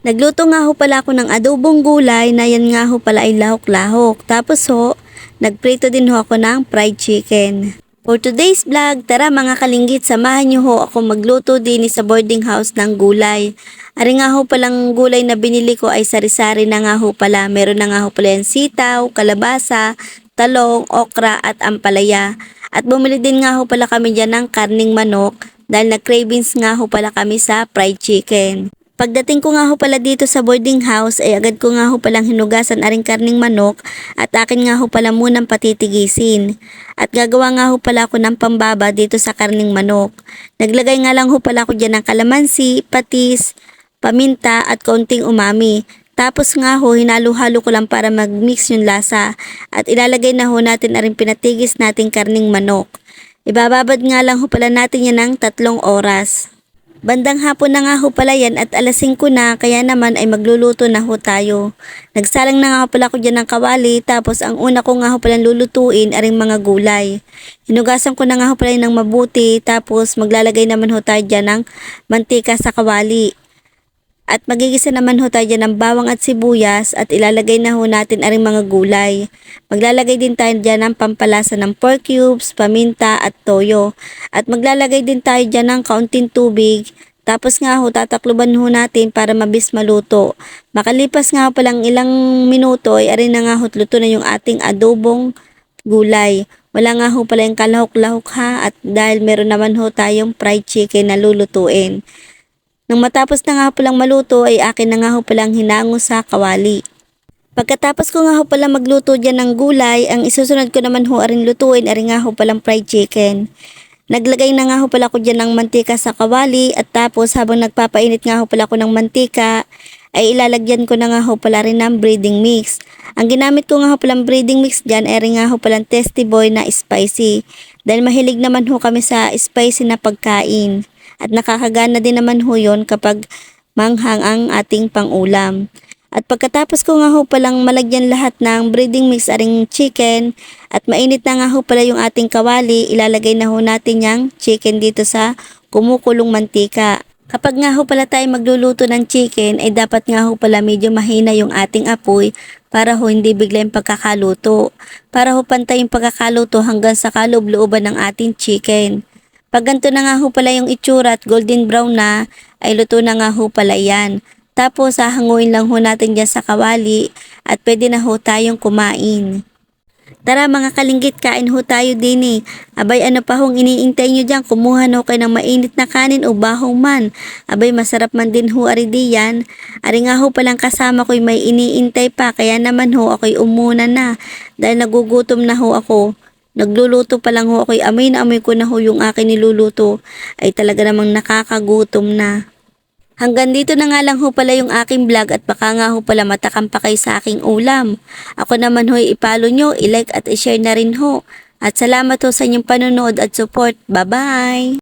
Nagluto nga ho pala ako ng adobong gulay na yan nga ho pala ay lahok-lahok. Tapos ho, nagprito din ho ako ng fried chicken. For today's vlog, tara mga kalinggit, samahan niyo ho ako magluto din sa boarding house ng gulay. Ari nga ho palang gulay na binili ko ay sari-sari na nga ho pala. Meron na nga ho pala yan sitaw, kalabasa, talong, okra at ampalaya. At bumili din nga ho pala kami dyan ng karning manok dahil nag-cravings nga ho pala kami sa fried chicken. Pagdating ko nga ho pala dito sa boarding house ay agad ko nga ho palang hinugasan aring karning manok at akin nga ho pala munang patitigisin. At gagawa nga ho pala ako ng pambaba dito sa karning manok. Naglagay nga lang ho pala ako dyan ng kalamansi, patis, paminta at kaunting umami. Tapos nga ho, hinalo-halo ko lang para mag-mix yung lasa at ilalagay na ho natin aring pinatigis nating karning manok. Ibababad nga lang ho pala natin yan ng tatlong oras. Bandang hapon na nga ho pala yan at alas 5 na kaya naman ay magluluto na ho tayo. Nagsalang na nga ho pala ako dyan ng kawali tapos ang una ko nga ho pala lulutuin aring mga gulay. Hinugasan ko na nga ho pala ng mabuti tapos maglalagay naman ho tayo dyan ng mantika sa kawali. At magigisa naman ho tayo dyan ng bawang at sibuyas at ilalagay na ho natin aring mga gulay. Maglalagay din tayo dyan ng pampalasa ng pork cubes, paminta at toyo. At maglalagay din tayo dyan ng kaunting tubig. Tapos nga ho, tatakluban ho natin para mabis maluto. Makalipas nga ho palang ilang minuto ay arin na nga ho luto na yung ating adobong gulay. Wala nga ho pala yung kalahok-lahok ha at dahil meron naman ho tayong fried chicken na lulutuin. Nang matapos na nga ho palang maluto ay akin na nga ho palang hinango sa kawali. Pagkatapos ko nga ho pala magluto dyan ng gulay, ang isusunod ko naman ho aring lutuin ari nga ho palang fried chicken. Naglagay na nga ho pala ko dyan ng mantika sa kawali at tapos habang nagpapainit nga ho pala ko ng mantika ay ilalagyan ko na nga ho pala rin ng breading mix. Ang ginamit ko nga ho palang breading mix dyan ay rin nga ho palang testy boy na spicy. Dahil mahilig naman ho kami sa spicy na pagkain. At nakakagana din naman ho yun kapag manghang ang ating pangulam. At pagkatapos ko nga ho palang malagyan lahat ng breading mix aring chicken at mainit na nga ho pala yung ating kawali, ilalagay na ho natin yung chicken dito sa kumukulong mantika. Kapag nga ho pala tayo magluluto ng chicken ay dapat nga ho pala medyo mahina yung ating apoy para ho hindi bigla yung pagkakaluto. Para ho pantay yung pagkakaluto hanggang sa kaloob-looban ng ating chicken. Pag ganito na nga ho pala yung itsura at golden brown na, ay luto na nga ho pala yan. Tapos hahanguin lang ho natin dyan sa kawali at pwede na ho tayong kumain. Tara mga kalinggit, kain ho tayo din eh. Abay ano pa hong iniintay nyo dyan, kumuha ho kayo ng mainit na kanin o bahong man. Abay masarap man din ho ari di yan. Ari nga ho palang kasama ko'y may iniintay pa, kaya naman ho ako'y umuna na. Dahil nagugutom na ho ako. Nagluluto pa lang ho ako'y amoy na amoy ko na ho yung akin niluluto. Ay talaga namang nakakagutom na. Hanggang dito na nga lang ho pala yung aking vlog at baka nga ho pala matakam pa kayo sa aking ulam. Ako naman ho ipalo nyo, ilike at ishare na rin ho. At salamat ho sa inyong panonood at support. Bye-bye!